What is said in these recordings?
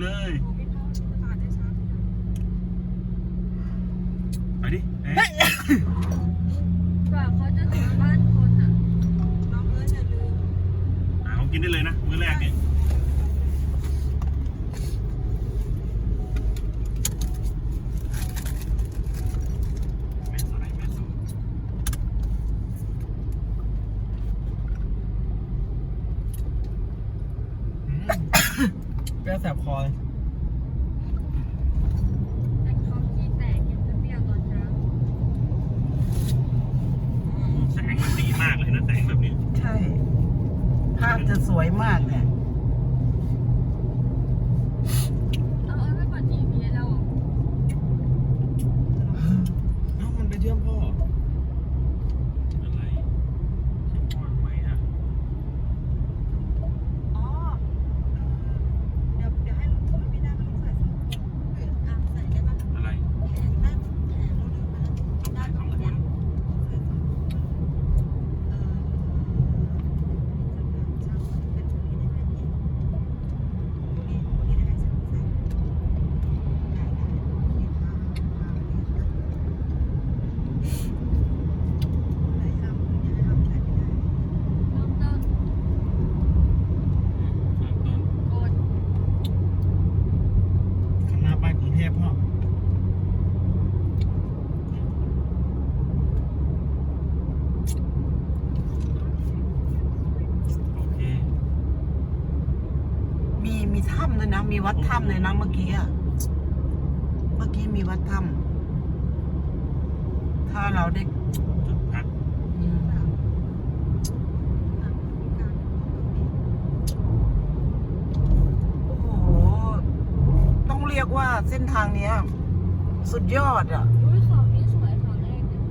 เลยเลยโอ้พี่พ่อตลาดได้ช้าไปดิเอ๊ะกว่าเขาจะถึงบ้านคนอะน้องเอ้ยอย่าลืมอะเขากินได้เลยนะมื้อแรกเนี่ยแม่สายแม่สาย เปรี้ยวแสบคอเลยแต่เขาขี้แตกกินเปรี้ยวๆตอนเช้าแสงมันดีมากเลยนะแสงแบบนี้ ใช่ ภาพจะสวยมากเนี่ย เอาเอ้ยไม่เปิด GPS แล้วเหรอ เอ้ามันไปเชื่อมพ่อ อะไรคิดว่าไหมอะ อ๋อเดี๋ยวเดี๋ยวให้ลุงไม่ได้มันใส่สองคนหรืออะใส่ได้ปะ อะไร แขนได้แขนเราลืมไปแล้ว ต้อง ได้ ใส่สองคน ใส่สองคนเออช่างเป็นตรงนี้ได้ไหมพี่ตรงนี้ตรงนี้ได้ไหมช่างใส่ได้ได้โอเคค่ะค่ะไหนทำยังไงทำใส่ไม่ได้เริ่มต้น เริ่มต้น กด ข้างหน้าป้ายกรุงเทพพ่อ โอเค มีมีถ้ำเลยนะ มีวัดถ้ำเลยนะเมื่อกี้อะเมื่อกี้มีวัดถ้ำถ้าเราได้จุดพักอืมโอ้โห ต้องเรียกว่าเส้นทางเนี้ย สุดยอดอะ อุ้ยเขานี้สวยเขาแรกเนี่ย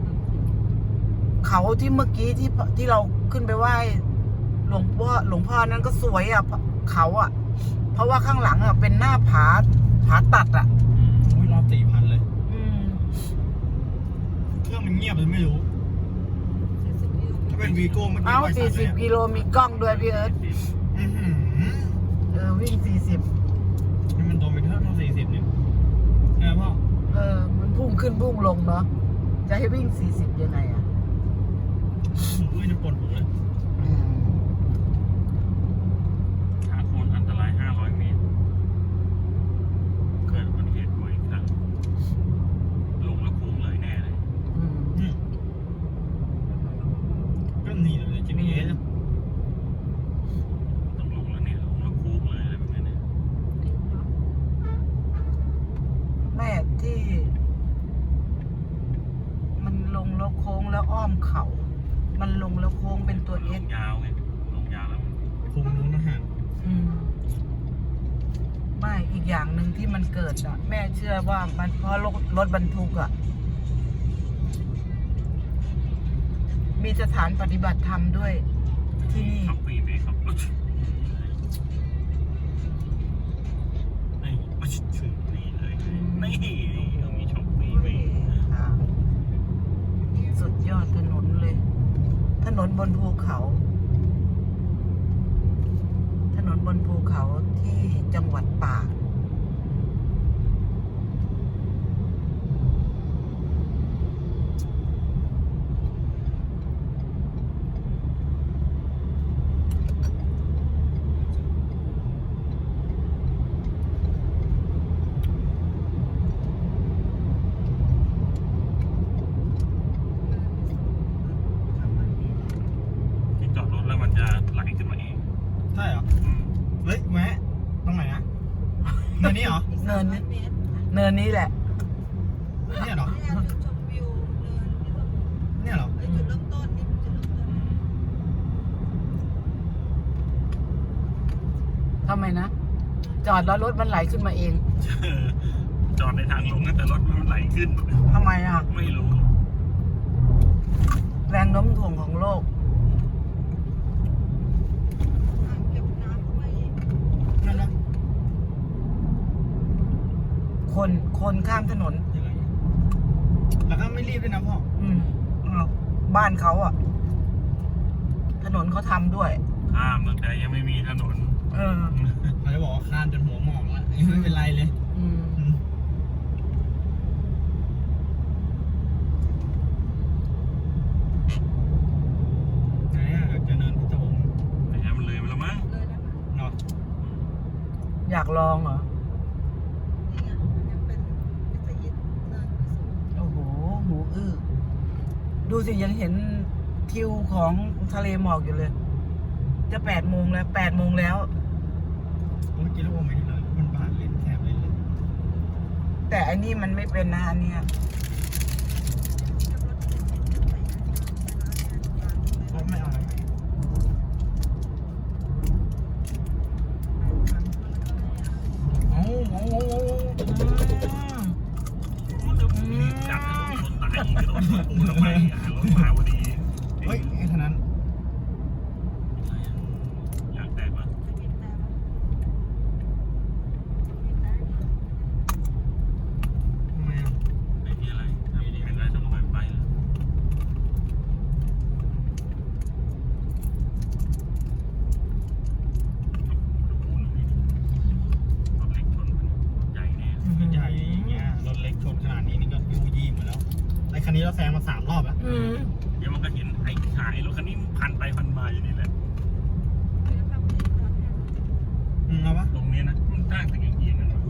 เขาที่เมื่อกี้ที่ที่เราขึ้นไปไหว้ หลวงพ่อหลวงพ่อนั้นก็สวยอะ เขาอะ เพราะว่าข้างหลังอะเป็นหน้าผาผาตัดอะอุ้ยรอบสี่พันเลย อืมเครื่องมันเงียบเลยไม่รู้ ถ้าเป็นวีโก้เมื่อกี้เอาไวสี่สัตว์เลสิยบอะกิโลมีกล้องด้วยพี่เอิร์ธอื้อหือเออวิ่งสี่สิบนี่มันโดนไปเท่าเท่าสี่สิบเนี่ยใช่ไหมพ่อเออ มันพุ่งขึ้นพุ่งลงเนาะจะให้วิ่งสี่สิบยังไงอะอุ้ยน้ำปนหูเลย อืม ขาโคนอันตราย 500 เมตร เกิดอุบัติเหตุบ่อยครั้งลงแล้วโค้งเลยแน่เลย อืม อืมก็หนีเลย GPS อะ ต้องลงแล้วเนี่ยลงแล้วโค้งเลยอะไรแบบนี้เนี่ย แม่ที่ มันลง แล้วโค้งแล้วอ้อมเขา มันลงแล้วโค้งเป็นตัวเอลสงยาวไงลงยาวแล้วมันคงนู้นนะห่างอืมไม่อีกอย่างหนึ่งที่มันเกิดอะ แม่เชื่อว่ามันเพราะรถรถบรรทุกอะ มีสถานปฏิบัติธรรมด้วย ที่นี่ขับฟรีไปขับรถนี่มาถึงนี่เลยนี่ต้องมีช็อปฟรีไป ค่ะสุดยอดถนนเลย ถนน บนภูเขา ถนนบนภูเขาที่จังหวัดตาก ที่จอดรถแล้วมันจะไหลขึ้นมาเอง ใช่เหรอ อืม เฮ้ยแวะตรงไหนนะเนิ นนี้เหรอเนินนี้เนินนี้แหละ เนี่ยเหรอ เนี่ยจุดชมวิวเนินที่แบบเนี่ยเหรอเอ้ยจุดเริ่มต้นนี่จุดเริ่มต้นทำไมนะ จอดแล้วรถมันไหลขึ้นมาเองเออจอดในทางลงนะแต่รถมันไหลขึ้น ทำไมอะ ไม่รู้ แรงโน้มถ่วงของโลกอ่างเก็บน้ำไว้นั่นนะ คนคนข้ามถนนยังไงแล้วก็ไม่รีบด้วยนะพ่อ อืมอ้าวบ้านเขาอะ ถนนเขาทำด้วย ข้ามตั้งแต่ยังไม่มีถนน เออ เขาจะบอกว่าคานจนหัวหมอกแล้วยังไม่เป็นไรเลย อืมอืมไหนอะจะเนินพิจวงแต่มันเลยไปแล้วมั้งเลยแล้วค่ะเนาะอยากลองเหรอ นี่ไงยังเป็นมัสยิดเนินไม่สูง โอ้โห หูอื้อดูสิยังเห็นทิวของทะเลหมอกอยู่เลย จะแปดโมงแล้วแปดโมงแล้ว เมื่อกี้เราบอกไม่ได้เลยมันบาดลิ้นแสบลิ้นเลยแต่อันนี้มันไม่เป็นนะอันเนี้ย ปูทำไมอะรถมาพอดี เฮ้ยไอ้ท่านั้น อยากแตกวะ ทำไมอะ ไม่มีอะไรถ้าเป็นได้ต้องปล่อยไปเลยดูปูนนี่รถเล็กชนมันใหญ่แน่ รถใหญ่อย่างเงี้ยรถเล็กชนขนาดนี้นี่ก็ยูยี่หมดแล้ว ไอ้คันนี้เราแซงมาสามรอบแล้ว อืม เดี๋ยวมันก็เห็นไอ้ขายรถคันนี้พันไปพันมาอยู่นี่แหละ อืมเอาปะ ตรงนี้นะมันตั้งแต่เอียงๆกันวะ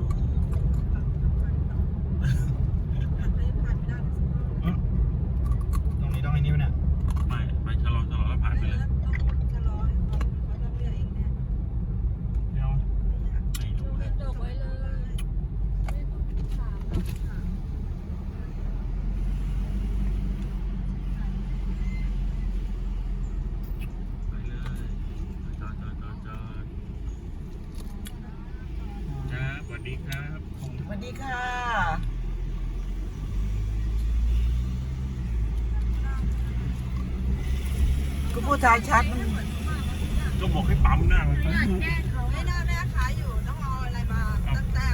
เอ้อตรงนี้ต้องไอ้นี่ปะเนี่ย ไม่ไปชะลอชะลอแล้วผ่านไปเลย เดี๋ยว ไม่รู้เลย จบไว้เลยไม่ต้องถาม ไปเลยจอดจอดจอดจอดครับสวัสดีครับ สวัสดี ค่ะก็พูดชายชัดก็บอกให้ปั๊มหน้ามันอยากแก้เขาไม่ได้แม่ค้าอยู่ต้องเอาอะไรมาตั้งแต่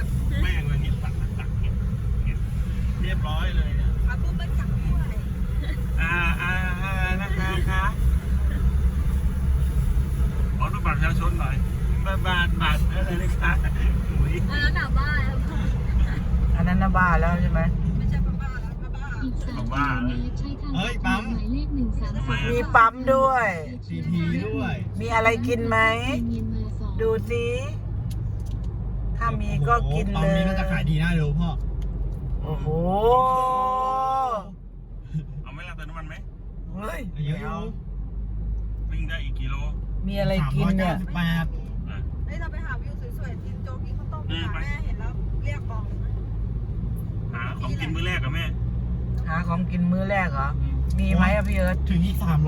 แม่งเลยเนี่ยตักตักตักเนี่ยเนี่ยเรียบร้อยเลยเนี่ยขาปุ๊บไม่จับด้วยอ่าอ่าอ่านะคะคะขอรูปบัตรประชาชนหน่อยบัตรบัตรบัตรอะไรนะคะอุ้ย แล้วกลับบ้าน อันนั้นน่ะ บ้าแล้วใช่ไหมไม่ใช่ป้าบ้าแล้วป้าบ้าอีกสามกิโลเมตรใช้ทางเฮ้ยหปั๊มมายเลขหนึ่งสามสามมีปั๊มด้วย ซีทีด้วย มีอะไรกินไหม เมียนมาสองดูสิ ถ้ามีก็กินโอ้เลโหปั๊มย นี้น่าจะขายดีน่าดูพ่อ โอ้โห เอาไหม่ละเติมน้ำมันไหมเฮ้ยเยอะอยู่ วิ่งได้อีกกิโลมีอะไรกินเนี่ย สามร้อก้าสิบแปดอะเฮ้ยเราไปหาวิวสวยๆกินโจ๊กกินข้าวต้มไปหาแม่เห็นแล้วเรียกบอก หา ของกินมื้อแรกกับแม่ หาของกินมื้อแรกเหรอ มีไหมอะพี่เอิร์ธ ถึงอีกสามร้อย